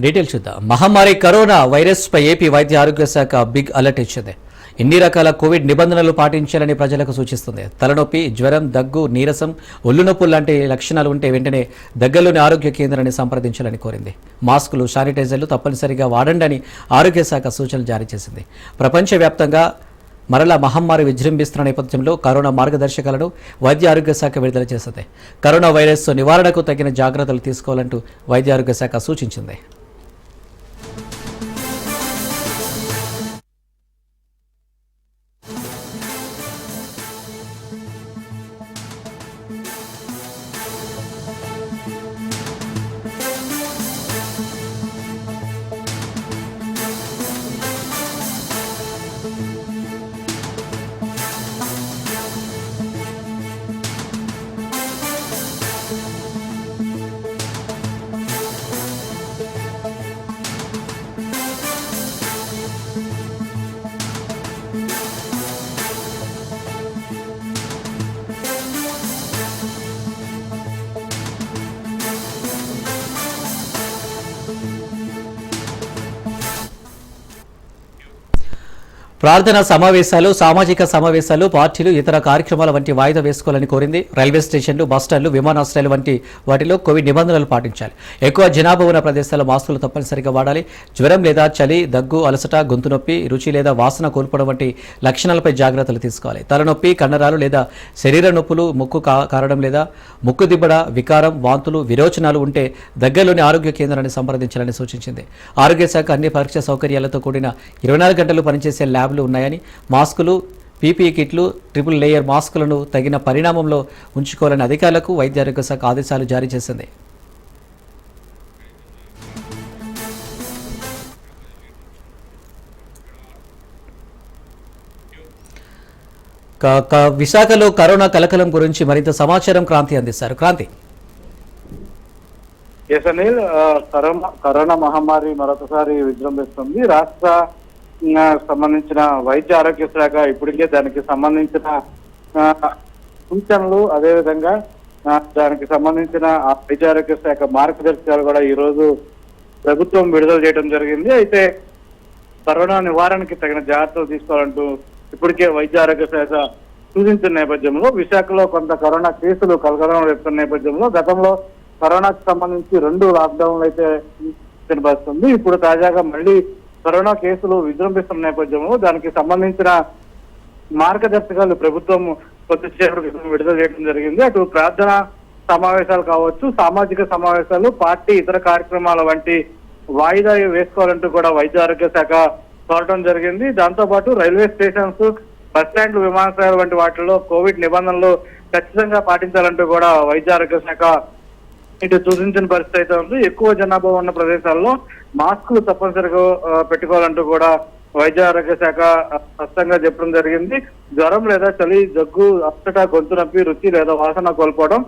Details చూద్దాం. మహమ్మారి corona వైరస్పై AP వైద్య ఆరోగ్య శాఖ బిగ్ అలర్ట్ ఇచ్చింది. ఇన్ని రకాల కోవిడ్ నిబంధనలు పాటించాలని ప్రజలకు సూచిస్తుంది. తలనొప్పి జ్వరం దగ్గు నీరసం ఒళ్ళు నొప్పులు లాంటి లక్షణాలు ఉంటే వెంటనే దగ్గరలోని ఆరోగ్య కేంద్రాన్ని సంప్రదించాలని కోరింది. మాస్కులు శానిటైజర్లు తప్పనిసరిగా వాడండి అని ఆరోగ్య శాఖ సూచనలు జారీ చేసింది. ప్రపంచవ్యాప్తంగా మరలా మహమ్మారి విజృంభిస్తున్న నేపథ్యంలో కరోనా మార్గదర్శకాలను వైద్య ఆరోగ్య శాఖ విడుదల చేసింది. కరోనా వైరస్ నివారణకు తగిన జాగ్రత్తలు తీసుకోవాలంటూ వైద్య ఆరోగ్య శాఖ సూచించింది. ప్రార్థన సమావేశాలు సామాజిక సమావేశాలు పార్టీలు ఇతర కార్యక్రమాల వంటి వాయిదా వేసుకోవాలని కోరింది రైల్వే స్టేషన్లు బస్టాండ్లు విమానాశ్రయాలు వంటి వాటిలో కోవిడ్ నిబంధనలు పాటించాలి. ఎక్కువ జనాభా ఉన్న ప్రదేశాల్లో మాస్కులు తప్పనిసరిగా వాడాలి. జ్వరం లేదా చలి దగ్గు అలసట గొంతు నొప్పి రుచి లేదా వాసన కోల్పోవడం వంటి లక్షణాలపై జాగ్రత్తలు తీసుకోవాలి. తలనొప్పి కండరాలు లేదా శరీర నొప్పులు ముక్కు కారడం లేదా ముక్కు దిబ్బడ వికారం వాంతులు విరోచనాలు ఉంటే దగ్గరలోని ఆరోగ్య కేంద్రాన్ని సంప్రదించాలని సూచించింది. ఆరోగ్య శాఖ అన్ని పరీక్ష సౌకర్యాలతో కూడిన ఇరవై నాలుగు గంటలు పనిచేసే ల్యాబ్ ల్యాబ్లు ఉన్నాయని మాస్కులు పీపీఈ కిట్లు ట్రిపుల్ లేయర్ మాస్కులను తగిన పరిణామంలో ఉంచుకోవాలని అధికారులకు వైద్య ఆరోగ్య శాఖ ఆదేశాలు జారీ చేసింది. విశాఖలో కరోనా కలకలం గురించి మరింత సమాచారం క్రాంతి అందిస్తారు. Kranti. S Anil corona corona మహమ్మారి మరొకసారి విజృంభిస్తుంది. రాష్ట్ర సంబంధించిన వైద్య ఆరోగ్య శాఖ ఇప్పటికే దానికి సంబంధించిన సూచనలు అదేవిధంగా దానికి సంబంధించిన వైద్య ఆరోగ్య శాఖ మార్గదర్శకాలు కూడా ఈ రోజు ప్రభుత్వం విడుదల చేయడం జరిగింది. అయితే కరోనా నివారణకి తగిన జాగ్రత్తలు తీసుకోవాలంటూ ఇప్పటికే వైద్య ఆరోగ్య శాఖ సూచించిన నేపథ్యంలో విశాఖలో కొంత కరోనా కేసులు కలకలం రేపుతున్న నేపథ్యంలో గతంలో కరోనాకు సంబంధించి రెండు లాక్డౌన్లు అయితే కనిపిస్తుంది ఇప్పుడు తాజాగా మళ్ళీ కరోనా కేసులు విజృంభిస్తున్న నేపథ్యంలో దానికి సంబంధించిన మార్గదర్శకాలు ప్రభుత్వం కొద్దిసేపటి విడుదల చేయడం జరిగింది. అటు ప్రార్థన సమావేశాలు కావచ్చు సామాజిక సమావేశాలు పార్టీ ఇతర కార్యక్రమాల వంటి వాయిదా వేసుకోవాలంటూ కూడా వైద్య ఆరోగ్య శాఖ కోరడం జరిగింది. దాంతో పాటు రైల్వే స్టేషన్స్ బస్ స్టాండ్లు విమానాశ్రయాలు వంటి వాటిల్లో కోవిడ్ నిబంధనలు ఖచ్చితంగా పాటించాలంటూ కూడా వైద్య ఆరోగ్య శాఖ ఇటు సూచించిన పరిస్థితి అయితే ఉంది. ఎక్కువ జనాభా ఉన్న ప్రదేశాల్లో మాస్కులు తప్పనిసరిగా పెట్టుకోవాలంటూ కూడా వైద్య ఆరోగ్య శాఖ స్పష్టంగా చెప్పడం జరిగింది. జ్వరం లేదా చలి దగ్గు అచ్చట గొంతు నొప్పి రుచి లేదా వాసన కోల్పోవడం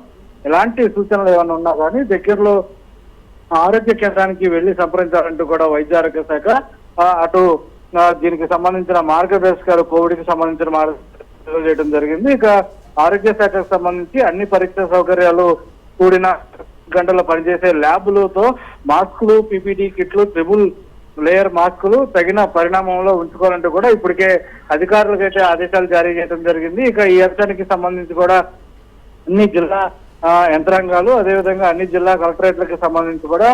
ఇలాంటి సూచనలు ఏమైనా ఉన్నా కానీ దగ్గరలో ఆరోగ్య కేంద్రానికి వెళ్ళి సంప్రదించాలంటూ కూడా వైద్య ఆరోగ్య శాఖ అటు దీనికి సంబంధించిన మార్గదర్శకాలు కోవిడ్కి సంబంధించిన మార్గదర్శకాలు చేయడం జరిగింది. ఇక ఆరోగ్య శాఖకు సంబంధించి అన్ని పరీక్ష సౌకర్యాలు కూడిన గంటల పనిచేసే ల్యాబ్లతో మాస్కులు పీపీటీ కిట్లు ట్రిబుల్ లేయర్ మాస్కులు తగిన పరిణామంలో ఉంచుకోవాలంటే కూడా ఇప్పటికే అధికారులకైతే ఆదేశాలు జారీ చేయడం జరిగింది. ఇక ఈ అంశానికి సంబంధించి కూడా అన్ని జిల్లా ఆ, యంత్రాంగాలు అదేవిధంగా అన్ని జిల్లా కలెక్టరేట్లకు సంబంధించి కూడా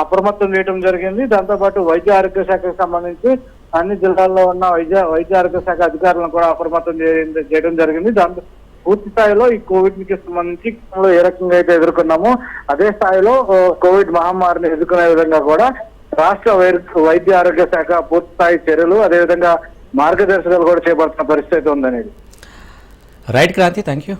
అప్రమత్తం చేయడం జరిగింది. దాంతో పాటు వైద్య ఆరోగ్య శాఖకు సంబంధించి అన్ని జిల్లాల్లో ఉన్న వైద్య వైద్య ఆరోగ్య శాఖ అధికారులను కూడా అప్రమత్తం చేయ- చేయడం జరిగింది. దాంతో పూర్తి స్థాయిలో ఈ కోవిడ్కి సంబంధించి గతంలో ఏ రకంగా అయితే ఎదుర్కొన్నామో అదే స్థాయిలో కోవిడ్ మహమ్మారిని ఎదుర్కొనే విధంగా కూడా రాష్ట్ర వై- వైద్య ఆరోగ్య శాఖ పూర్తి స్థాయి చర్యలు అదేవిధంగా మార్గదర్శకాలు కూడా చేపడుతున్న పరిస్థితి ఉందనేది. రైట్ క్రాంతి థ్యాంక్ యూ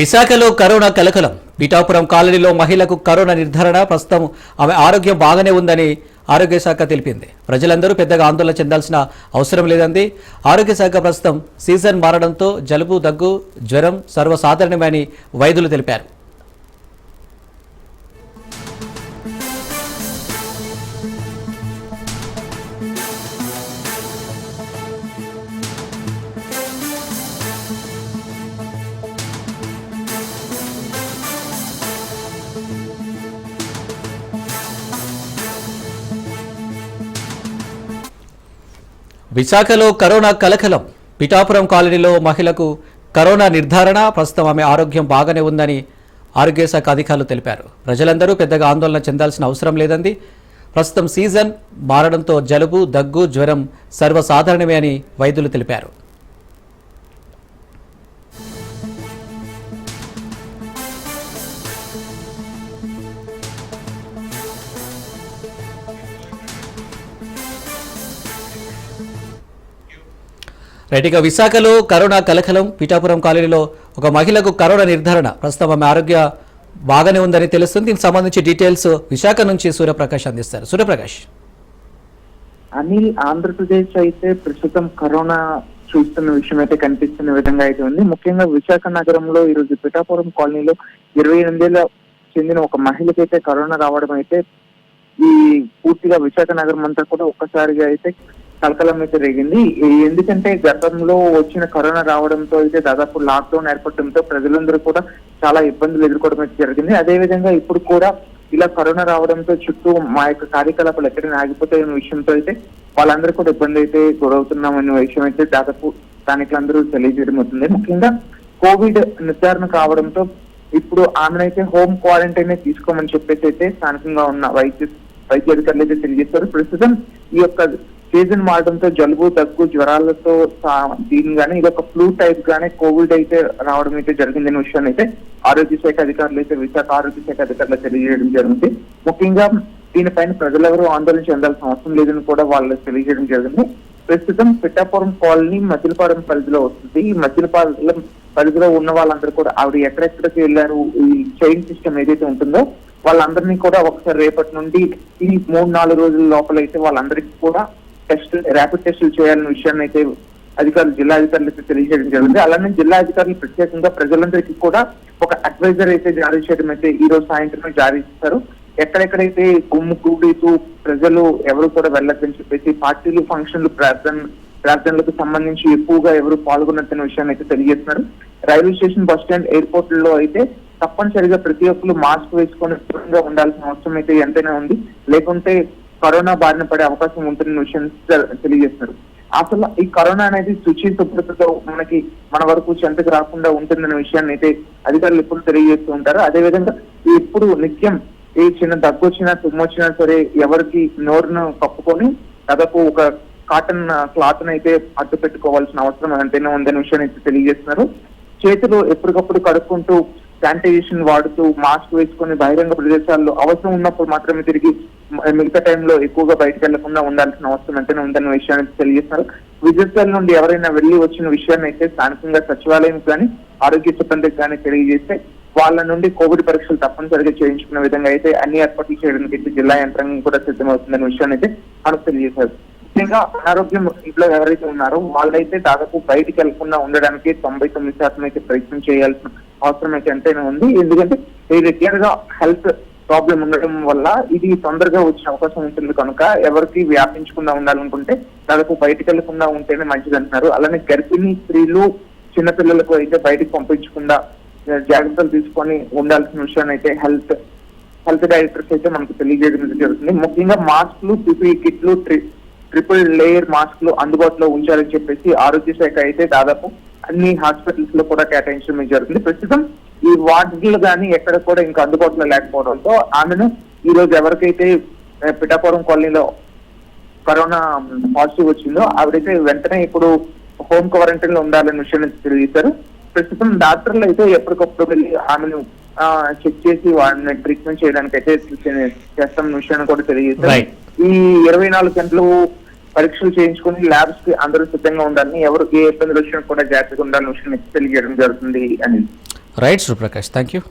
విశాఖలో కరోనా కలకలం. పిఠాపురం కాలనీలో మహిళకు కరోనా నిర్ధారణ ప్రస్తుతం ఆమె ఆరోగ్యం బాగానే ఉందని ఆరోగ్య శాఖ తెలిపింది. ప్రజలందరూ పెద్దగా ఆందోళన చెందాల్సిన అవసరం లేదంది. ఆరోగ్య శాఖ ప్రస్తుతం సీజన్ మారడంతో జలుబు దగ్గు జ్వరం సర్వసాధారణమని వైద్యులు తెలిపారు. విశాఖలో కరోనా కలకలం. పిఠాపురం కాలనీలో మహిళకు కరోనా నిర్ధారణ ప్రస్తుతం ఆమె ఆరోగ్యం బాగానే ఉందని ఆరోగ్య శాఖ అధికారులు తెలిపారు. ప్రజలందరూ పెద్దగా ఆందోళన చెందాల్సిన అవసరం లేదంది. ప్రస్తుతం సీజన్ మారడంతో జలుబు దగ్గు జ్వరం సర్వసాధారణమే అని వైద్యులు తెలిపారు. రైట్ ఇక విశాఖలో కరోనా కలకలం. పిఠాపురం కాలనీలో ఒక మహిళకు కరోనా నిర్ధారణ. ప్రస్తుతం ఆమె ఆరోగ్య బాగానే ఉందని తెలుస్తుంది. దీనికి సంబంధించి డీటెయిల్స్ విశాఖ నుంచి సూర్యప్రకాష్ అందిస్తారు. సూర్యప్రకాష్. అనిల్ ఆంధ్రప్రదేశ్ అయితే ప్రస్తుతం కరోనా చూస్తున్న విషయం అయితే కనిపిస్తున్న విధంగా అయితే ఉంది. ముఖ్యంగా విశాఖ నగరంలో ఈ రోజు పిఠాపురం కాలనీలో ఇరవై ఎనిమిదేళ్ళ చెందిన ఒక మహిళకైతే కరోనా రావడం అయితే ఈ పూర్తిగా విశాఖ నగరం అంతా కూడా ఒక్కసారిగా అయితే కలకలం అయితే రేగింది. ఎందుకంటే గతంలో వచ్చిన కరోనా రావడంతో అయితే దాదాపు లాక్డౌన్ ఏర్పడటంతో ప్రజలందరూ కూడా చాలా ఇబ్బందులు ఎదుర్కోవడం అయితే జరిగింది. అదే విధంగా ఇప్పుడు కూడా ఇలా కరోనా రావడంతో చుట్టూ మా యొక్క కార్యకలాపాలు ఎక్కడైనా ఆగిపోతాయనే విషయంతో అయితే వాళ్ళందరూ కూడా ఇబ్బంది అయితే గురవుతున్నామనే విషయం అయితే దాదాపు స్థానికులందరూ తెలియజేయడం అవుతుంది. ముఖ్యంగా కోవిడ్ నిర్ధారణ కావడంతో ఇప్పుడు ఆమెనైతే హోమ్ క్వారంటైన్ తీసుకోమని చెప్పేసి అయితే స్థానికంగా ఉన్న వైద్య వైద్య అధికారులు అయితే తెలియజేస్తారు. ప్రస్తుతం ఈ యొక్క సీజన్ మారడంతో జలుబు దగ్గు జ్వరాలతో దీని గానీ ఇది ఒక ఫ్లూ టైప్ గానే కోవిడ్ అయితే రావడం అయితే జరిగిందనే విషయాన్ని అయితే ఆరోగ్య శాఖ అధికారులు అయితే విశాఖ ఆరోగ్య శాఖ అధికారులు తెలియజేయడం జరిగింది. ముఖ్యంగా దీనిపైన ప్రజలెవరూ ఆందోళన చెందాల్సిన అవసరం లేదని కూడా వాళ్ళు తెలియజేయడం జరిగింది. ప్రస్తుతం పిట్టాపురం కాలనీ మధ్యలపాలెం పరిధిలో వస్తుంది. ఈ పరిధిలో ఉన్న వాళ్ళందరూ కూడా ఆవిడ ఎక్కడెక్కడికి వెళ్ళారు ఈ చైన్ సిస్టమ్ ఏదైతే ఉంటుందో వాళ్ళందరినీ కూడా ఒకసారి రేపటి నుండి ఈ మూడు నాలుగు రోజుల లోపల అయితే వాళ్ళందరికీ కూడా టెస్ట్ ర్యాపిడ్ టెస్టులు చేయాలన్న విషయాన్ని అయితే అధికారులు జిల్లా అధికారులు తెలియజేయడం జరిగింది. అలానే జిల్లా అధికారులు ప్రత్యేకంగా ప్రజలందరికీ కూడా ఒక అడ్వైజర్ అయితే జారీ చేయడం అయితే ఈ రోజు సాయంత్రమే జారీ చేశారు. ఎక్కడెక్కడైతే గుమ్ము కూడీతూ ప్రజలు ఎవరు కూడా వెళ్ళొద్దని చెప్పేసి పార్టీలు ఫంక్షన్లు ప్రార్థన ప్రార్థనలకు సంబంధించి ఎక్కువగా ఎవరు పాల్గొన్నట్టున్న విషయాన్ని అయితే తెలియజేస్తున్నారు. రైల్వే స్టేషన్ బస్ స్టాండ్ ఎయిర్పోర్ట్లో అయితే తప్పనిసరిగా ప్రతి ఒక్కరు మాస్క్ వేసుకొని దూరంగా ఉండాల్సిన అవసరం అయితే ఎంతైనా ఉంది. లేకుంటే కరోనా బారిన పడే అవకాశం ఉంటున్న విషయం తెలియజేస్తున్నారు. అసలు ఈ కరోనా అనేది శుచి శుభ్రతతో మనకి మన వరకు చెంతకు రాకుండా ఉంటుందనే విషయాన్ని అయితే అధికారులు ఎప్పుడు తెలియజేస్తూ ఉంటారు. అదే విధంగా ఎప్పుడు నిత్యం ఏ చిన్న దగ్గు వచ్చినా తుమ్ము వచ్చినా సరే ఎవరికి నోరును కప్పుకొని దాదాపు ఒక కాటన్ క్లాత్ అయితే అడ్డు పెట్టుకోవాల్సిన అవసరం ఎంతైనా ఉందనే విషయాన్ని అయితే తెలియజేస్తున్నారు. చేతులు ఎప్పటికప్పుడు కడుక్కుంటూ శానిటైజేషన్ వాడుతూ మాస్క్ వేసుకొని బహిరంగ ప్రదేశాల్లో అవసరం ఉన్నప్పుడు మాత్రమే తిరిగి మిగతా టైంలో ఎక్కువగా బయటకు వెళ్ళకుండా ఉండాల్సిన అవసరం ఎంతైనా ఉందన్న విషయాన్ని తెలియజేస్తారు తెలియజేస్తున్నారు నుండి ఎవరైనా వెళ్ళి వచ్చిన విషయాన్ని అయితే స్థానికంగా సచివాలయం కానీ ఆరోగ్య సిబ్బందికి కానీ తెలియజేస్తే వాళ్ళ నుండి కోవిడ్ పరీక్షలు తప్పనిసరిగా చేయించుకునే విధంగా అయితే అన్ని ఏర్పాట్లు చేయడానికి అయితే జిల్లా యంత్రాంగం కూడా సిద్ధమవుతుందనే విషయాన్ని అయితే మనకు తెలియజేశారు. ముఖ్యంగా అనారోగ్యం ఇంట్లో ఎవరైతే ఉన్నారో వాళ్ళైతే దాదాపు బయటికి వెళ్ళకుండా ఉండడానికి తొంభై తొమ్మిది శాతం అయితే ప్రయత్నం చేయాల్సిన అవసరం అయితే ఎంతైనా ఉంది. ఎందుకంటే రెగ్యులర్గా హెల్త్ ప్రాబ్లం ఉండడం వల్ల ఇది తొందరగా వచ్చే అవకాశం ఉంటుంది కనుక ఎవరికి వ్యాపించకుండా ఉండాలనుకుంటే దాదాపు బయటికి వెళ్ళకుండా ఉంటేనే మంచిది అంటున్నారు. అలానే గర్భిణీ స్త్రీలు చిన్నపిల్లలకు అయితే బయటికి పంపించకుండా జాగ్రత్తలు తీసుకొని ఉండాల్సిన విషయాన్ని అయితే హెల్త్ హెల్త్ డైరెక్టర్స్ అయితే మనకు తెలియజేయడం జరుగుతుంది. ముఖ్యంగా మాస్క్లు పిపి కిట్లు ట్రిపుల్ లేయర్ మాస్క్లు అందుబాటులో ఉంచాలని చెప్పేసి ఆరోగ్య శాఖ అయితే దాదాపు అన్ని హాస్పిటల్స్లో కూడా కేటాయించడం జరుగుతుంది. ప్రస్తుతం ఈ వార్డులు కానీ ఎక్కడ కూడా ఇంకా అందుబాటులో లేకపోవడంతో ఆమెను ఈ రోజు ఎవరికైతే పిఠాపురం కాలనీలో కరోనా పాజిటివ్ వచ్చిందో ఆవిడైతే వెంటనే ఇప్పుడు హోమ్ క్వారంటైన్లో ఉండాలనే విషయాన్ని తెలియజేశారు. ప్రస్తుతం డాక్టర్లు అయితే ఎప్పటికప్పుడు వెళ్ళి ఆమెను చెక్ చేసి వాళ్ళని ట్రీట్మెంట్ చేయడానికి అయితే చేస్తాం విషయాన్ని కూడా తెలియజేశారు. Right. ఈ ఇరవై నాలుగు గంటలు పరీక్షలు చేయించుకుని ల్యాబ్స్కి అందరూ సిద్ధంగా ఉండాలని ఎవరు ఏ ఇబ్బందులు వచ్చినా కూడా జాగ్రత్తగా ఉండాలని విషయం తెలియజేయడం జరుగుతుంది అని. రైట్ సుప్రకాష్ థ్యాంక్ యూ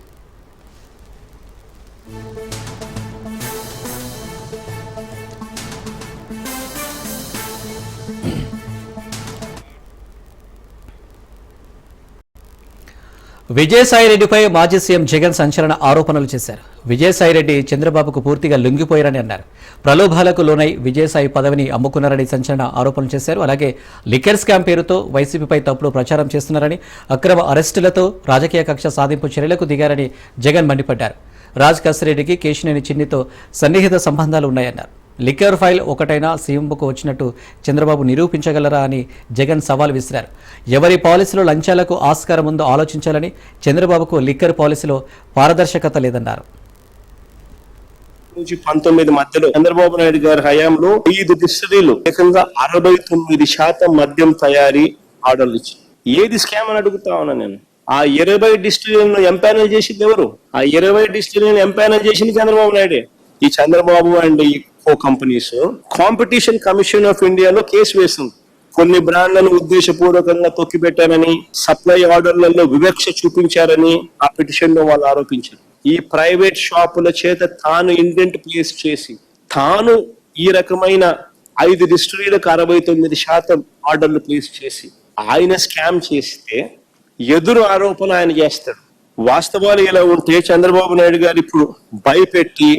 విజయసాయిరెడ్డిపై మాజీ సీఎం జగన్ సంచలన ఆరోపణలు చేశారు. విజయసాయిరెడ్డి చంద్రబాబుకు పూర్తిగా లొంగిపోయారని అన్నారు. ప్రలోభాలకు లోనై విజయసాయి పదవిని అమ్ముకున్నారని సంచలన ఆరోపణలు చేశారు. అలాగే లిక్కర్ స్కామ్ పేరుతో వైసీపీపై తప్పుడు ప్రచారం చేస్తున్నారని అక్రమ అరెస్టులతో రాజకీయ కక్ష సాధింపు చర్యలకు దిగారని జగన్ మండిపడ్డారు. రాజ్ కసిరెడ్డికి కేశినేని చిన్నితో సన్నిహిత సంబంధాలు ఉన్నాయన్నారు. లిక్కర్ ఫైల్ ఒకటైనా సీఎంకు వచ్చినట్టు చంద్రబాబు నిరూపించగలరా అని జగన్ సవాల్ విసిరారు. ఎవరి పాలసీలో లంచాలకు ఆస్కారం ఉందో ఆలోచించాలని చంద్రబాబుకు లిక్కర్ పాలసీలో పారదర్శకత లేదన్నారు. నుంచి పంతొమ్మిది మధ్యలో చంద్రబాబు నాయుడు గారి హయాంలో ఐదు డిస్టరీలు ఏకంగా అరవై తొమ్మిది శాతం మద్యం తయారీ ఆర్డర్లు ఇచ్చాయి ఏది స్కామ్ అని అడుగుతా ఉన్నా నేను? ఆ ఇరవై డిస్టరీలను ఎంపానల్ చేసింది ఎవరు? ఆ ఇరవై డిస్టరీలను ఎంపానల్ చేసింది చంద్రబాబు నాయుడే. ఈ చంద్రబాబు అండ్ ఈ four companies competition commission of ఇండియాలో కేసు వేసింది. కొన్ని బ్రాండ్లను ఉద్దేశపూర్వకంగా తొక్కిపెట్టారని సప్లై ఆర్డర్లలో వివక్ష చూపించారని ఆ పిటిషన్లో వాళ్ళు ఆరోపించారు. ఈ ప్రైవేట్ షాపుల చేత తాను ఇండెంట్ ప్లేస్ చేసి తాను ఈ రకమైన ఐదు డిస్టరీలకు అరవై తొమ్మిది శాతం ఆర్డర్లు ప్లేస్ చేసి ఆయన స్కామ్ చేస్తే ఎదురు ఆరోపణ ఆయన చేస్తాడు. వాస్తవాలు ఇలా ఉంటే చంద్రబాబు నాయుడు గారు ఇప్పుడు భయపెట్టి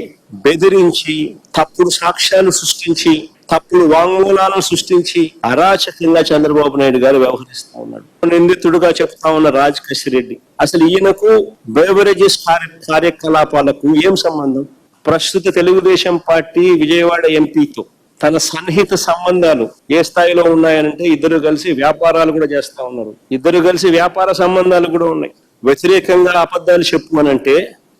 బెదిరించి తప్పుడు సాక్ష్యాలు సృష్టించి తప్పుడు వాంగ్మూలాలను సృష్టించి అరాచకంగా చంద్రబాబు నాయుడు గారు వ్యవహరిస్తా ఉన్నాడు. నిందితుడుగా చెప్తా ఉన్న రాజ్ కసిరెడ్డి అసలు ఈయనకు బేవరేజెస్ కార్య కార్యకలాపాలకు ఏం సంబంధం? ప్రస్తుత తెలుగుదేశం పార్టీ విజయవాడ ఎంపీతో తన సన్నిహిత సంబంధాలు ఏ స్థాయిలో ఉన్నాయనంటే ఇద్దరు కలిసి వ్యాపారాలు కూడా చేస్తా ఉన్నారు. ఇద్దరు కలిసి వ్యాపార సంబంధాలు కూడా ఉన్నాయి. వ్యతిరేకంగా అబద్ధాలు చెప్పమనంటే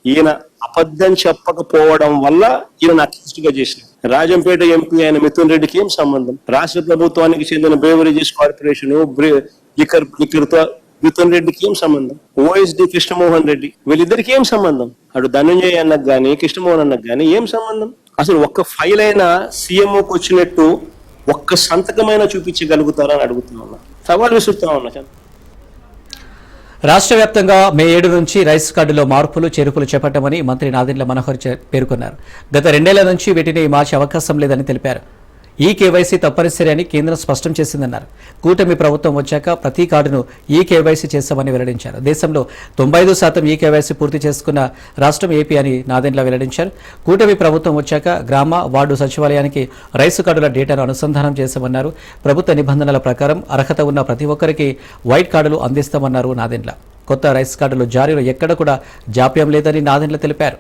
ఈయన అబద్ధం చెప్పకపోవడం వల్ల ఈయన అక్యూస్ట్ చేసిన రాజంపేట ఎంపీ అయిన మిథున్ రెడ్డికి ఏం సంబంధం? రాష్ట్ర ప్రభుత్వానికి చెందిన beverages corporation liquor liquor Mithun రెడ్డికి ఏం సంబంధం? ఓఎస్డి కృష్ణమోహన్ రెడ్డి వీళ్ళిద్దరికి ఏం సంబంధం? అటు ధనంజయ్ అన్నకు గాని కృష్ణమోహన్ అన్నకు గాని ఏం సంబంధం? అసలు ఒక్క ఫైల్ అయినా సీఎంఓకి వచ్చినట్టు ఒక్క సంతకమైనా చూపించగలుగుతారా అని అడుగుతా సవాల్ విసురుతా ఉన్నా చంద్ర. రాష్ట్ర వ్యాప్తంగా మే ఏడు నుంచి రైస్ కార్డులో మార్పులు చేర్పులు చేపట్టమని మంత్రి నాదెండ్ల మనోహర్ పేర్కొన్నారు. గత రెండేళ్ళ నుంచి వీటిని మార్చే అవకాశం లేదని తెలిపారు. ఈ కేవైసీ తప్పనిసరి అని కేంద్రం స్పష్టం చేసిందన్నారు. కూటమి ప్రభుత్వం వచ్చాక ప్రతి కార్డును ఈ కేవైసీ చేస్తామని వెల్లడించారు. దేశంలో తొంభై ఐదు శాతం ఈ కేవైసీ పూర్తి చేసుకున్న రాష్ట్రం ఏపీ అని నాదెండ్ల వెల్లడించారు. కూటమి ప్రభుత్వం వచ్చాక గ్రామ వార్డు సచివాలయానికి రైసు కార్డుల డేటాను అనుసంధానం చేశామన్నారు. ప్రభుత్వ నిబంధనల ప్రకారం అర్హత ఉన్న ప్రతి ఒక్కరికి వైట్ కార్డులు అందిస్తామన్నారు నాదెండ్ల. కొత్త రైస్ కార్డులు జారీలో ఎక్కడ కూడా జాప్యం లేదని నాదెండ్ల తెలిపారు.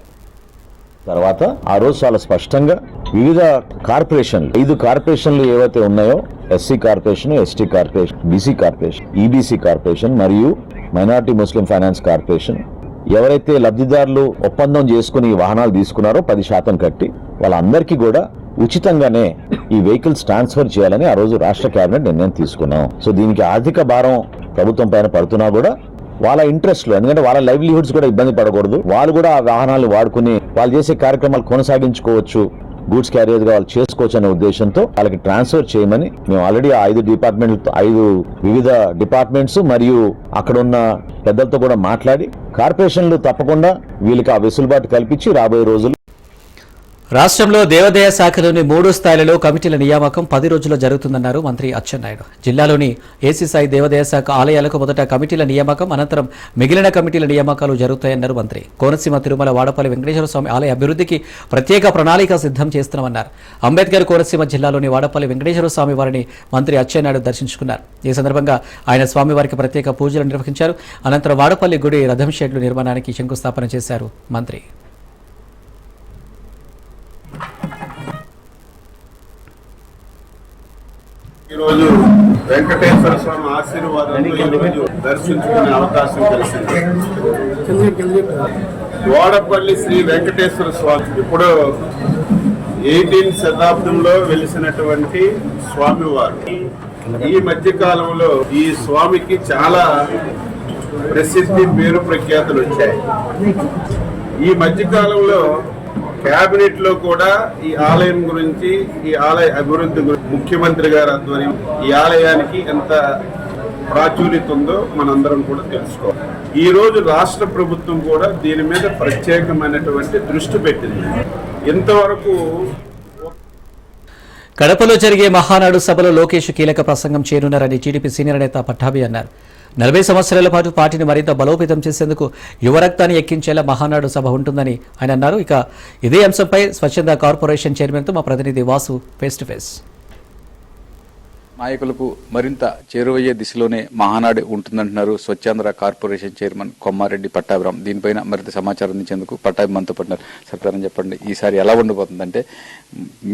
తర్వాత ఆ రోజు చాలా స్పష్టంగా వివిధ కార్పొరేషన్లు ఐదు కార్పొరేషన్లు ఏవైతే ఉన్నాయో SC corporation ST corporation BC corporation EBC corporation మరియు మైనారిటీ ముస్లిం ఫైనాన్స్ కార్పొరేషన్ ఎవరైతే లబ్ధిదారులు ఒప్పందం చేసుకుని వాహనాలు తీసుకున్నారో పది శాతం కట్టి వాళ్ళందరికీ కూడా ఉచితంగానే ఈ వెహికల్స్ ట్రాన్స్ఫర్ చేయాలని ఆ రోజు రాష్ట్ర కేబినెట్ నిర్ణయం తీసుకున్నాం. సో దీనికి ఆర్థిక భారం ప్రభుత్వం పైన పడుతున్నా కూడా వాళ్ళ ఇంట్రెస్ట్లు ఎందుకంటే వాళ్ళ లైవ్లీహుడ్స్ కూడా ఇబ్బంది పడకూడదు. వాళ్ళు కూడా ఆ వాహనాలు వాడుకుని వాళ్ళు చేసే కార్యక్రమాలు కొనసాగించుకోవచ్చు. గూడ్స్ క్యారియర్గా వాళ్ళు చేసుకోవచ్చు అనే ఉద్దేశంతో వాళ్ళకి ట్రాన్స్ఫర్ చేయమని మేము ఆల్రెడీ ఐదు డిపార్ట్మెంట్ ఐదు వివిధ డిపార్ట్మెంట్స్ మరియు అక్కడ ఉన్న పెద్దలతో కూడా మాట్లాడి కార్పొరేషన్లు తప్పకుండా వీళ్ళకి ఆ వెసులుబాటు కల్పించి రాబోయే రోజులు రాష్ట్రంలో దేవాదాయ శాఖలోని మూడు స్థాయిలలో కమిటీల నియామకం పది రోజుల్లో జరుగుతుందన్నారు మంత్రి అచ్చెన్నాయుడు. జిల్లాలోని ఏసీ సాయి దేవాదాయ శాఖ ఆలయాలకు మొదట కమిటీల నియామకం అనంతరం మిగిలిన కమిటీల నియామకాలు జరుగుతాయన్నారు మంత్రి. కోనసీమ తిరుమల వాడపల్లి వెంకటేశ్వర స్వామి ఆలయ అభివృద్ధికి ప్రత్యేక ప్రణాళిక సిద్ధం చేస్తున్నామన్నారు. అంబేద్కర్ కోనసీమ జిల్లాలోని వాడపల్లి వెంకటేశ్వర స్వామి వారిని మంత్రి అచ్చెన్నాయుడు దర్శించుకున్నారు. ఈ సందర్భంగా ఆయన స్వామివారికి ప్రత్యేక పూజలు నిర్వహించారు. అనంతరం వాడపల్లి గుడి రథం షెడ్లు నిర్మాణానికి శంకుస్థాపన చేశారు మంత్రి. ఈరోజు వెంకటేశ్వర స్వామి ఆశీర్వాదంతో ఈరోజు దర్శించుకునే అవకాశం కలిసింది. వాడపల్లి శ్రీ వెంకటేశ్వర స్వామి ఇప్పుడు ఎయిటీన్ శతాబ్దంలో వెలిసినటువంటి స్వామివారు. ఈ మధ్య కాలంలో ఈ స్వామికి చాలా ప్రసిద్ధి పేరు ప్రఖ్యాతులు వచ్చాయి. ఈ మధ్య కాలంలో కేబినెట్లో కూడా ఈ ఆలయం గురించి ఈ ఆలయ అభివృద్ధి గురించి ముఖ్యమంత్రి గారి ఆధ్వర్యం ఈ ఆలయానికి ఎంత ప్రాచుర్యత ఉందో మనందరం కూడా తెలుసుకోవాలి. ఈ రోజు రాష్ట్ర ప్రభుత్వం కూడా దీని మీద ప్రత్యేకమైనటువంటి దృష్టి పెట్టింది. ఇంతవరకు కడపలో జరిగే మహానాడు సభలో లోకేష్ కీలక ప్రసంగం చేరున్నారని టీడీపీ సీనియర్ నేత పట్టాభి అన్నారు. నలభై సంవత్సరాల పాటు పార్టీని మరింత బలోపేతం చేసేందుకు యువరక్తాన్ని ఎక్కించేలా మహానాడు సభ ఉంటుందని ఆయన అన్నారు. ఇక ఇదే అంశంపై స్వచ్ఛంద కార్పొరేషన్ చైర్మన్తో మా ప్రతినిధి వాసు ఫేస్ టు ఫేస్ నాయకులకు మరింత చేరువయ్యే దిశలోనే మహానాడు ఉంటుందంటున్నారు స్వచ్ఛాంధ్ర కార్పొరేషన్ చైర్మన్ కొమ్మారెడ్డి పట్టాభిరామ్. దీనిపైన మరింత సమాచారం అందించేందుకు పట్టాభి మనతో పడినారు సర్కారం చెప్పండి. ఈసారి ఎలా ఉండబోతుందంటే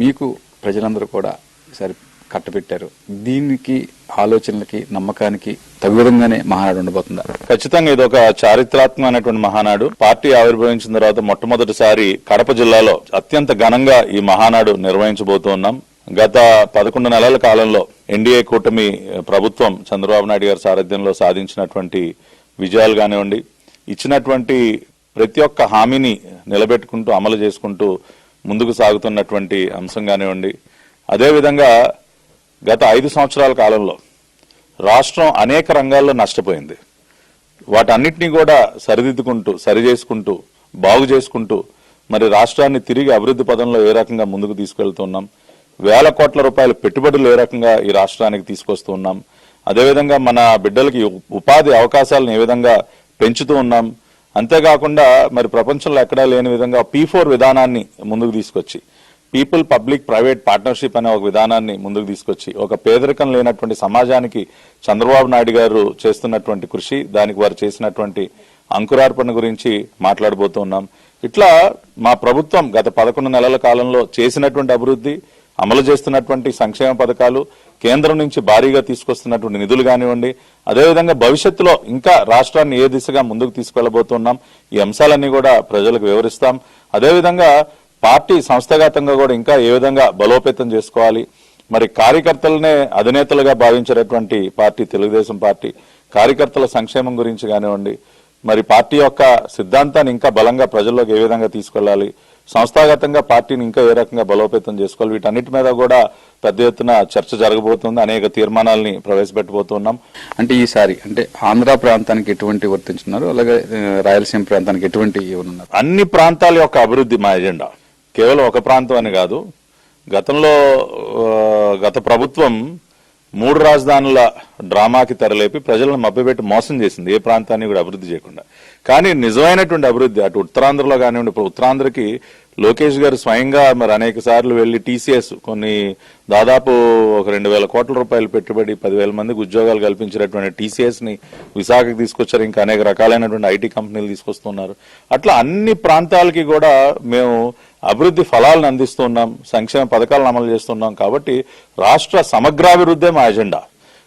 మీకు ప్రజలందరూ కూడా ఈసారి కట్టబెట్టారు. దీనికి ఆలోచనలకి నమ్మకానికి తగు విధంగానే మహానాడు ఉండబోతుందా. ఖచ్చితంగా ఇది ఒక చారిత్రాత్మకమైనటువంటి మహానాడు. పార్టీ ఆవిర్భవించిన తర్వాత మొట్టమొదటిసారి కడప జిల్లాలో అత్యంత ఘనంగా ఈ మహానాడు నిర్వహించబోతూ ఉన్నాం. గత పదకొండు నెలల కాలంలో ఎన్డీఏ కూటమి ప్రభుత్వం చంద్రబాబు నాయుడు గారి సారథ్యంలో సాధించినటువంటి విజయాలు కానివ్వండి ఇచ్చినటువంటి ప్రతి ఒక్క హామీని నిలబెట్టుకుంటూ అమలు చేసుకుంటూ ముందుకు సాగుతున్నటువంటి అంశం కానివ్వండి అదేవిధంగా గత ఐదు సంవత్సరాల కాలంలో రాష్ట్రం అనేక రంగాల్లో నష్టపోయింది. వాటన్నిటినీ కూడా సరిదిద్దుకుంటూ సరి చేసుకుంటూ బాగు చేసుకుంటూ మరి రాష్ట్రాన్ని తిరిగి అభివృద్ధి పదంలో ఏ రకంగా ముందుకు తీసుకెళ్తున్నాం వేల కోట్ల రూపాయల పెట్టుబడులు ఏ రకంగా ఈ రాష్ట్రానికి తీసుకొస్తూ ఉన్నాం అదేవిధంగా మన బిడ్డలకి ఉపాధి అవకాశాలను ఏ విధంగా పెంచుతూ ఉన్నాం అంతేకాకుండా మరి ప్రపంచంలో ఎక్కడా లేని విధంగా పీ ఫోర్ విధానాన్ని ముందుకు తీసుకొచ్చి పీపుల్ పబ్లిక్ ప్రైవేట్ పార్ట్నర్షిప్ అనే ఒక విధానాన్ని ముందుకు తీసుకొచ్చి ఒక పేదరికం లేనటువంటి సమాజానికి చంద్రబాబు నాయుడు గారు చేస్తున్నటువంటి కృషి దానికి వారు చేసినటువంటి అంకురార్పణ గురించి మాట్లాడబోతున్నాం ఇట్లా మా ప్రభుత్వం గత పదకొండు నెలల కాలంలో చేసినటువంటి అభివృద్ధి అమలు చేస్తున్నటువంటి సంక్షేమ పథకాలు కేంద్రం నుంచి భారీగా తీసుకొస్తున్నటువంటి నిధులు కానివ్వండి అదేవిధంగా భవిష్యత్తులో ఇంకా రాష్ట్రాన్ని ఏ దిశగా ముందుకు తీసుకెళ్ళబోతున్నాం ఈ అంశాలన్నీ కూడా ప్రజలకు వివరిస్తాం. అదేవిధంగా పార్టీ సంస్థాగతంగా కూడా ఇంకా ఏ విధంగా బలోపేతం చేసుకోవాలి? మరి కార్యకర్తలనే అధినేతలుగా భావించేటటువంటి పార్టీ తెలుగుదేశం పార్టీ కార్యకర్తల సంక్షేమం గురించి కానివ్వండి మరి పార్టీ యొక్క సిద్ధాంతాన్ని ఇంకా బలంగా ప్రజల్లోకి ఏ విధంగా తీసుకెళ్ళాలి సంస్థాగతంగా పార్టీని ఇంకా ఏ రకంగా బలోపేతం చేసుకోవాలి? వీటన్నిటి మీద కూడా పెద్ద ఎత్తున చర్చ జరగబోతుంది. అనేక తీర్మానాలని ప్రవేశపెట్టబోతున్నాం. అంటే ఈసారి అంటే ఆంధ్ర ప్రాంతానికి ఎటువంటి వర్తించున్నారు? అలాగే రాయలసీమ ప్రాంతానికి ఎటువంటి అన్ని ప్రాంతాల యొక్క అభివృద్ధి మా ఎజెండా. కేవలం ఒక ప్రాంతం అని కాదు. గతంలో గత ప్రభుత్వం మూడు రాజధానుల డ్రామాకి తెరలేపి ప్రజలను మభ్యపెట్టి మోసం చేసింది. ఏ ప్రాంతాన్ని కూడా అభివృద్ధి చేయకుండా. కానీ నిజమైనటువంటి అభివృద్ధి అటు ఉత్తరాంధ్రలో కానివ్వండి ఇప్పుడు ఉత్తరాంధ్రకి లోకేష్ గారు స్వయంగా మరి అనేక సార్లు వెళ్ళి టీసీఎస్ కొన్ని దాదాపు ఒక రెండు వేల కోట్ల రూపాయలు పెట్టుబడి పదివేల మందికి ఉద్యోగాలు కల్పించినటువంటి టీసీఎస్ని విశాఖకి తీసుకొచ్చారు. ఇంకా అనేక రకాలైనటువంటి ఐటీ కంపెనీలు తీసుకొస్తున్నారు. అట్లా అన్ని ప్రాంతాలకి కూడా మేము అభివృద్ధి ఫలాలను అందిస్తున్నాం సంక్షేమ పథకాలను అమలు చేస్తున్నాం కాబట్టి రాష్ట్ర సమగ్రాభివృద్ధే మా ఎజెండా.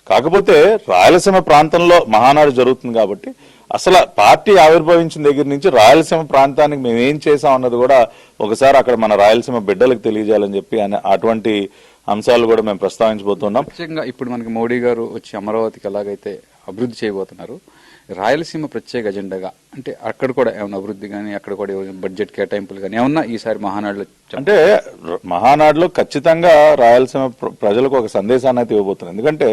కాకపోతే రాయలసీమ ప్రాంతంలో మహానాడు జరుగుతుంది కాబట్టి అసలు పార్టీ ఆవిర్భవించిన దగ్గర నుంచి రాయలసీమ ప్రాంతానికి మేము ఏం చేసాం అన్నది కూడా ఒకసారి అక్కడ మన రాయలసీమ బిడ్డలకు తెలియజేయాలని చెప్పి అనే- అటువంటి అంశాలు కూడా మేము ప్రస్తావించబోతున్నాం. ప్రత్యేకంగా ఇప్పుడు మనకి మోడీ గారు వచ్చి అమరావతికి ఎలాగైతే అభివృద్ధి చేయబోతున్నారు రాయలసీమ ప్రత్యేక ఎజెండాగా అంటే అక్కడ కూడా ఏమైనా అభివృద్ధి కానీ అక్కడ కూడా ఏమైనా బడ్జెట్ కేటాయింపులు కానీ ఏమన్నా ఈసారి మహానాడులో అంటే మహానాడులో ఖచ్చితంగా రాయలసీమ ప్ర- ప్రజలకు ఒక సందేశాన్ని అయితే ఇవ్వబోతుంది ఎందుకంటే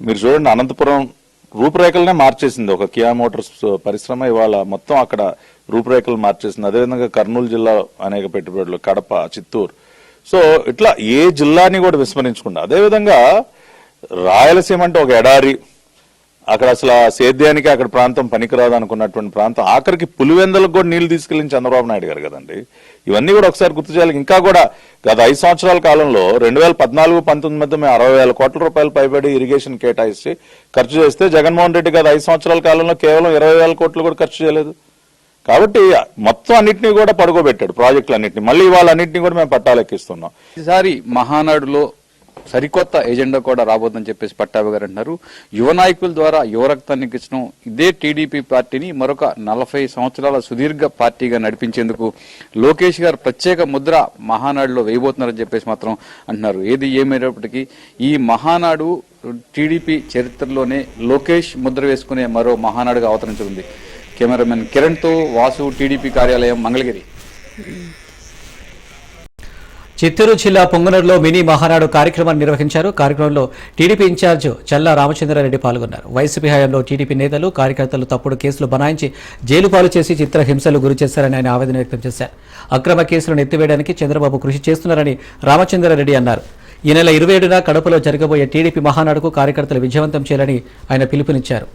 మీరు చూడండి అనంతపురం రూపురేఖలనే మార్చేసింది. ఒక కియా మోటార్స్ పరిశ్రమ ఇవాళ మొత్తం అక్కడ రూపురేఖలు మార్చేసింది. అదేవిధంగా కర్నూలు జిల్లా అనేక పెట్టుబడులు కడప చిత్తూరు. సో ఇట్లా ఏ జిల్లాని కూడా విస్మరించకుండా అదేవిధంగా రాయలసీమ అంటే ఒక ఎడారి అక్కడ అసలు ఆ సేద్యానికి అక్కడ ప్రాంతం పనికిరాదు అనుకున్నటువంటి ప్రాంతం. ఆఖరికి పులివెందలకు కూడా నీళ్ళు తీసుకెళ్ళిన చంద్రబాబు నాయుడు గారు కదండి. ఇవన్నీ కూడా ఒకసారి గుర్తు చేయాలి. ఇంకా కూడా గత ఐదు సంవత్సరాల కాలంలో రెండు వేల పద్నాలుగు పంతొమ్మిది మధ్య మేము అరవై వేల కోట్ల రూపాయలు పైబడి ఇరిగేషన్ కేటాయిస్తే ఖర్చు చేస్తే జగన్మోహన్ రెడ్డి గత ఐదు సంవత్సరాల కాలంలో కేవలం ఇరవై వేల కోట్లు కూడా ఖర్చు చేయలేదు. కాబట్టి మొత్తం అన్నింటినీ కూడా పడుకోబెట్టాడు ప్రాజెక్టులు అన్నింటినీ మళ్ళీ వాళ్ళన్నింటినీ కూడా మేము పట్టాలెక్కిస్తున్నాం. ఈసారి మహానాడులో సరికొత్త ఎజెండా కూడా రాబోతుందని చెప్పేసి పట్టాభి గారు అంటున్నారు. యువ నాయకుల ద్వారా యువ రక్తాన్ని ఎక్కించడం ఇదే టీడీపీ పార్టీని మరొక నలభై సంవత్సరాల సుదీర్ఘ పార్టీగా నడిపించేందుకు లోకేష్ గారు ప్రత్యేక ముద్ర మహానాడులో వేయబోతున్నారని చెప్పేసి మాత్రం అంటున్నారు. ఏది ఏమైనప్పటికీ ఈ మహానాడు టీడీపీ చరిత్రలోనే లోకేష్ ముద్ర వేసుకునే మరో మహానాడుగా అవతరించనుంది. కెమెరామెన్ కిరణ్తో వాసు టీడీపీ కార్యాలయం మంగళగిరి. చిత్తూరు జిల్లా పొంగనూరులో మినీ మహానాడు కార్యక్రమాన్ని నిర్వహించారు. కార్యక్రమంలో టీడీపీ ఇన్ఛార్జ్ చల్లా రామచంద్రారెడ్డి పాల్గొన్నారు. వైసీపీ హయాంలో టీడీపీ నేతలు కార్యకర్తలు తప్పుడు కేసులు బనాయించి జైలు పాలు చేసి చిత్రహింసలు గురి చేశారని ఆయన ఆవేదన వ్యక్తం చేశారు. అక్రమ కేసులను ఎత్తివేయడానికి చంద్రబాబు కృషి చేస్తున్నారని రామచంద్రారెడ్డి అన్నారు. ఈ నెల ఇరవై ఏడున కడపలో జరగబోయే టీడీపీ మహానాడుకు కార్యకర్తలు విజయవంతం చేయాలని ఆయన పిలుపునిచ్చారు.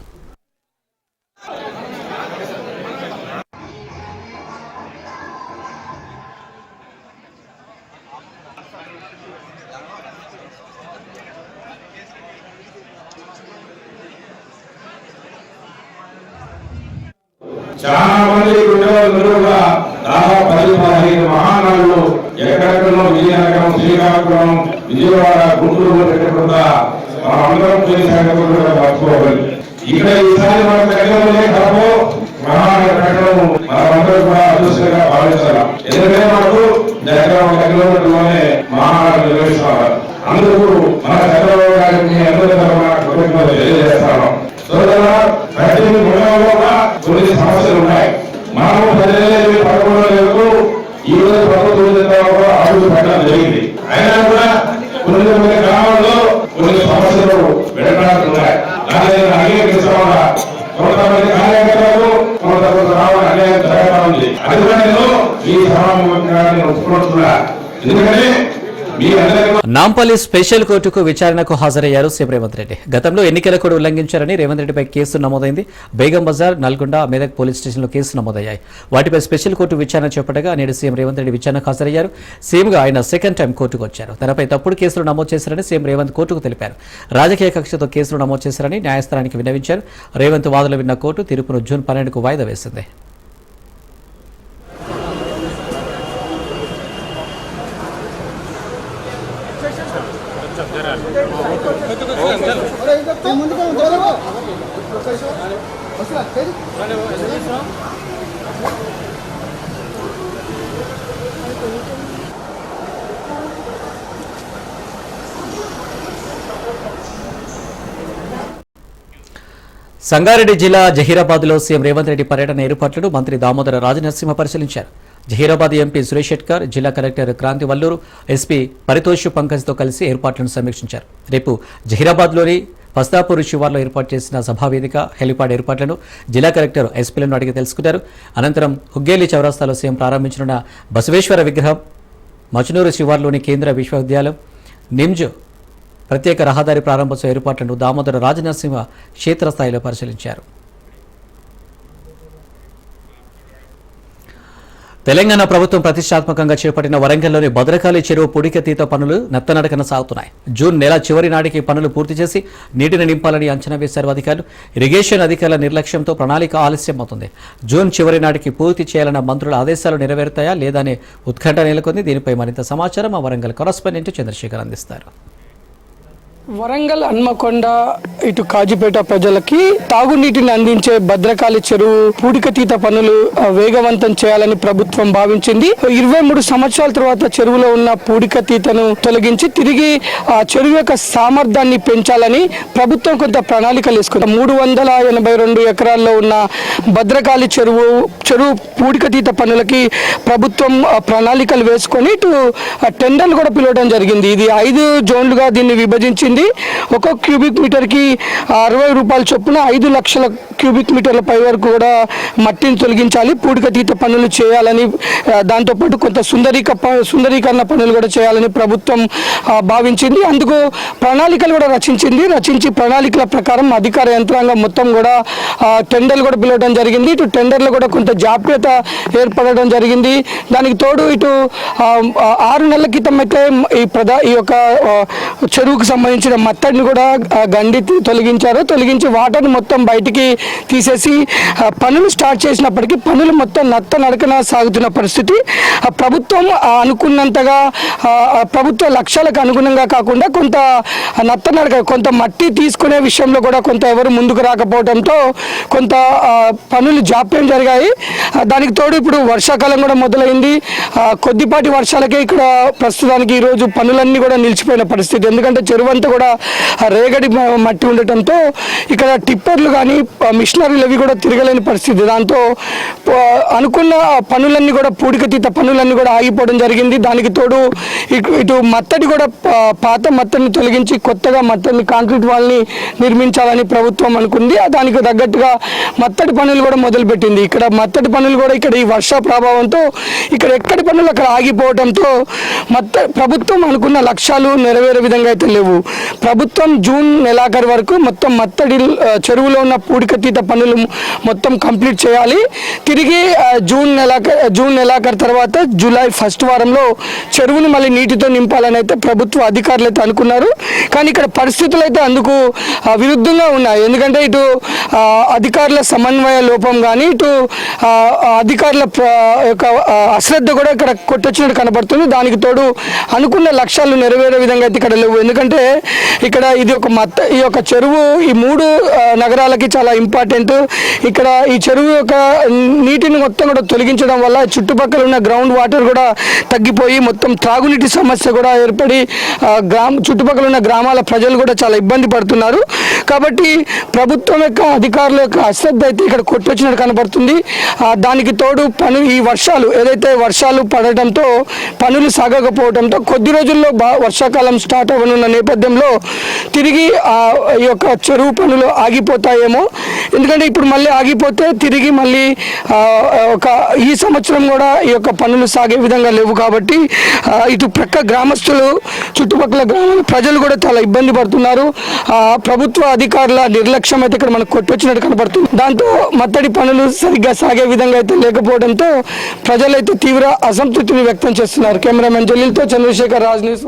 చాలా మంది ఉండేవాళ్ళు దాదాపు పది పదిహేను మహానాడులు ఎక్కడెక్కడో విజయనగరం శ్రీకాకుళం విజయవాడ గుంటూరు పెట్టకుండా మనం అందరం చేశాక మర్చిపోవాలి ఇక్కడ ఈసారి మన దగ్గరలోనే మనమందరూ కూడా అదృష్టంగా భావించాలి ఎందుకంటే మనకు దగ్గర ఒక కిలోమీటర్లోనే మహానాడు నిర్వహిస్తున్నారు అందుకు మన చంద్రబాబు గారికి అందరి తరఫున కృతజ్ఞతలు తెలియజేస్తాను. ప్రతి కూడా కొన్ని సమస్యలు ఉన్నాయి. మనము పదిహేను పదకొండు వరకు ఈ రోజు ప్రభుత్వం కూడా అడుగు పెట్టడం జరిగింది. అయినా కూడా కొన్ని కొన్ని గ్రామాల్లో కొన్ని సమస్యలు వెంటాడుతున్నాయి దాన్ని అంగీకరిస్తామన్నా కొంతమంది కార్యకర్తలకు కొంత కొంత రావడం అన్యాయం జరగడం ఉంది. అది కూడా నేను ఈ సమావేశంగా ఒప్పుకుంటున్నా ఎందుకంటే నాంపల్లి స్పెషల్ కోర్టుకు విచారణకు హాజరయ్యారు సీఎం రేవంత్ రెడ్డి. గతంలో ఎన్నికల కోడ్ ఉల్లంఘించారని రేవంత్ రెడ్డిపై కేసు నమోదైంది. బేగం బజార్ నల్గొండ మెదక్ పోలీస్ స్టేషన్లో కేసు నమోదయ్యాయి. వాటిపై స్పెషల్ కోర్టు విచారణ చేపట్టగా నేడు సీఎం రేవంత్ రెడ్డి విచారణకు హాజరయ్యారు. సీఎంగా ఆయన సెకండ్ టైం కోర్టుకు వచ్చారు. తనపై తప్పుడు కేసులు నమోదు చేశారని సీఎం రేవంత్ కోర్టుకు తెలిపారు. రాజకీయ కక్షతో కేసులు నమోదు చేశారని న్యాయస్థానానికి విన్నవించారు. రేవంత్ వాదనలు విన్న కోర్టు తీర్పును జూన్ పన్నెండుకు వాయిదా వేసింది. సంగారెడ్డి జిల్లా జహీరాబాద్లో సీఎం రేవంత్ రెడ్డి పర్యటన ఏర్పాట్లను మంత్రి దామోదర రాజనరసింహ పరిశీలించారు. జహీరాబాద్ ఎంపీ సురేష్ షెట్కర్ జిల్లా కలెక్టర్ క్రాంతి వల్లూరు ఎస్పీ పరితోష్ పంకజ్తో కలిసి ఏర్పాట్లను సమీక్షించారు. రేపు జహీరాబాద్లోని ఫస్తాపూర్ శివార్లో ఏర్పాటు చేసిన సభావేదిక హెలిపాడ్ ఏర్పాట్లను జిల్లా కలెక్టర్ ఎస్పీలను అడిగి తెలుసుకున్నారు. అనంతరం హుగ్గేలి చౌరస్తాలో సీఎం ప్రారంభించనున్న బసవేశ్వర విగ్రహం మచనూరు శివార్లోని కేంద్ర విశ్వవిద్యాలయం నిమ్జ్ ప్రత్యేక రహదారి ప్రారంభోత్సవ ఏర్పాట్లను దామోదర రాజనరసింహ క్షేత్రస్థాయిలో పరిశీలించారు. తెలంగాణ ప్రభుత్వం ప్రతిష్టాత్మకంగా చేపట్టిన వరంగల్లోని భద్రకాళి చెరువు పొడికతీత పనులు నెత్తనడకన సాగుతున్నాయి. జూన్ నెల చివరి నాటికి పనులు పూర్తి చేసి నీటిని నింపాలని అంచనా వేశారు అధికారులు. ఇరిగేషన్ అధికారుల నిర్లక్ష్యంతో ప్రణాళిక ఆలస్యం అవుతుంది జూన్ చివరి నాటికి పూర్తి చేయాలన్న మంత్రుల ఆదేశాలు నెరవేరుతాయా లేదనే ఉత్కంఠ నెలకొంది. దీనిపై మరింత సమాచారం ఆ వరంగల్ కరస్పాండెంట్ చంద్రశేఖర్ అందిస్తారు. వరంగల్ హన్మకొండ ఇటు కాజీపేట ప్రజలకి తాగునీటిని అందించే భద్రకాళి చెరువు పూడికతీత పనులు వేగవంతం చేయాలని ప్రభుత్వం భావించింది. ఇరవై మూడు సంవత్సరాల తర్వాత చెరువులో ఉన్న పూడికతీతను తొలగించి తిరిగి ఆ చెరువు యొక్క సామర్థ్యాన్ని పెంచాలని ప్రభుత్వం కొంత ప్రణాళికలు వేసుకుంది. మూడు వందల ఎనభై రెండు ఎకరాల్లో ఉన్న భద్రకాళి చెరువు చెరువు పూడికతీత పనులకి ప్రభుత్వం ప్రణాళికలు వేసుకొని ఇటు టెండర్లు కూడా పిలవడం జరిగింది. ఇది ఐదు జోన్లుగా దీన్ని విభజించింది. ఒక్కొక్క క్యూబిక్ మీటర్కి అరవై రూపాయల చొప్పున ఐదు లక్షల క్యూబిక్ మీటర్ల పై వరకు కూడా మట్టిని తొలగించాలి పూడికతీత పనులు చేయాలని దాంతోపాటు కొంత సుందరీక ప- సుందరీకరణ పనులు కూడా చేయాలని ప్రభుత్వం భావించింది. అందుకు ప్రణాళికలు కూడా రచించింది. రచించి ప్రణాళికల ప్రకారం అధికార యంత్రాంగం మొత్తం కూడా టెండర్లు కూడా పిలవడం జరిగింది. ఇటు టెండర్లు కూడా కొంత జాప్యత ఏర్పడడం జరిగింది. దానికి తోడు ఇటు ఆరు నెలల క్రితం అయితే ఈ ప్రధా ఈ యొక్క చెరువుకు సంబంధించిన మత్తడిని కూడా గండి తొలగించారు. తొలగించి వాటర్ని మొత్తం బయటికి తీసేసి ఆ, పనులు స్టార్ట్ చేసినప్పటికీ పనులు మొత్తం నత్త నడకన సాగుతున్న పరిస్థితి. ఆ ప్రభుత్వం అనుకున్నంతగా ప్రభుత్వ లక్ష్యాలకు అనుగుణంగా కాకుండా కొంత నత్త నడక కొంత మట్టి తీసుకునే విషయంలో కూడా కొంత ఎవరు ముందుకు రాకపోవడంతో కొంత పనులు జాప్యం జరిగాయి. దానికి తోడు ఇప్పుడు వర్షాకాలం కూడా మొదలైంది. కొద్దిపాటి వర్షాలకే ఇక్కడ ప్రస్తుతానికి ఈరోజు పనులన్నీ కూడా నిలిచిపోయిన పరిస్థితి. ఎందుకంటే చెరువంతా కూడా రేగడి మట్టి ఉండటంతో ఇక్కడ టిప్పర్లు కానీ మిషనరీలు అవి కూడా తిరగలేని పరిస్థితి. దాంతో అనుకున్న పనులన్నీ కూడా పూడికతీత పనులన్నీ కూడా ఆగిపోవడం జరిగింది. దానికి తోడు ఇటు ఇటు మత్తడి కూడా పాత మత్తడిని తొలగించి కొత్తగా మత్తడిని కాంక్రీట్ వాళ్ళని నిర్మించాలని ప్రభుత్వం అనుకుంది. దానికి తగ్గట్టుగా మత్తడి పనులు కూడా మొదలుపెట్టింది. ఇక్కడ మత్తడి పనులు కూడా ఇక్కడ ఈ వర్ష ప్రభావంతో ఇక్కడ ఎక్కడి పనులు అక్కడ ఆగిపోవడంతో మత్త ప్రభుత్వం అనుకున్న లక్ష్యాలు నెరవేరే విధంగా అయితే లేవు. ప్రభుత్వం జూన్ నెలాఖరు వరకు మొత్తం మత్తడి చెరువులో ఉన్న పూడికతీత పనులు మొత్తం కంప్లీట్ చేయాలి. తిరిగి జూన్ నెలాఖరు జూన్ నెలాఖరు తర్వాత జూలై ఫస్ట్ వారంలో చెరువును మళ్ళీ నీటితో నింపాలని అయితే ప్రభుత్వ అధికారులు అయితే అనుకున్నారు. కానీ ఇక్కడ పరిస్థితులు అయితే అందుకు విరుద్ధంగా ఉన్నాయి. ఎందుకంటే ఇటు అధికారుల సమన్వయ లోపం కానీ ఇటు అధికారుల యొక్క అశ్రద్ధ కూడా ఇక్కడ కొట్టొచ్చినట్టు కనబడుతుంది. దానికి తోడు అనుకున్న లక్ష్యాలు నెరవేరే విధంగా అయితే ఇక్కడ లేవు. ఎందుకంటే ఇక్కడ ఇది ఒక మత్త ఈ యొక్క చెరువు ఈ మూడు నగరాలకి చాలా ఇంపార్టెంట్ ఇక్కడ ఈ చెరువు యొక్క నీటిని మొత్తం కూడా తొలగించడం వల్ల చుట్టుపక్కల ఉన్న గ్రౌండ్ వాటర్ కూడా తగ్గిపోయి మొత్తం త్రాగునీటి సమస్య కూడా ఏర్పడి గ్రామ చుట్టుపక్కల ఉన్న గ్రామాల ప్రజలు కూడా చాలా ఇబ్బంది పడుతున్నారు. కాబట్టి ప్రభుత్వం యొక్క అధికారుల యొక్క అశ్రద్ధ అయితే ఇక్కడ కొట్టొచ్చినట్టు కనబడుతుంది దానికి తోడు పని ఈ వర్షాలు ఏదైతే వర్షాలు పడటంతో పనులు సాగకపోవడంతో కొద్ది రోజుల్లో వర్షాకాలం స్టార్ట్ అవ్వనున్న నేపథ్యంలో తిరిగి ఈ యొక్క చెరువు పనులు ఆగిపోతాయేమో. ఎందుకంటే ఇప్పుడు మళ్ళీ ఆగిపోతే తిరిగి మళ్ళీ ఒక ఈ సంవత్సరం కూడా ఈ యొక్క పనులు సాగే విధంగా లేవు కాబట్టి ఇటు ప్రక్క గ్రామస్తులు చుట్టుపక్కల గ్రామాల ప్రజలు కూడా చాలా ఇబ్బంది పడుతున్నారు. ప్రభుత్వ అధికారుల నిర్లక్ష్యం అయితే ఇక్కడ మనకు కొట్టొచ్చినట్టు కనబడుతుంది దాంతో మత్తడి పనులు సరిగ్గా సాగే విధంగా అయితే లేకపోవడంతో ప్రజలైతే తీవ్ర అసంతృప్తిని వ్యక్తం చేస్తున్నారు. కెమెరామెన్ జలీల్తో చంద్రశేఖర్ రాజ్ న్యూస్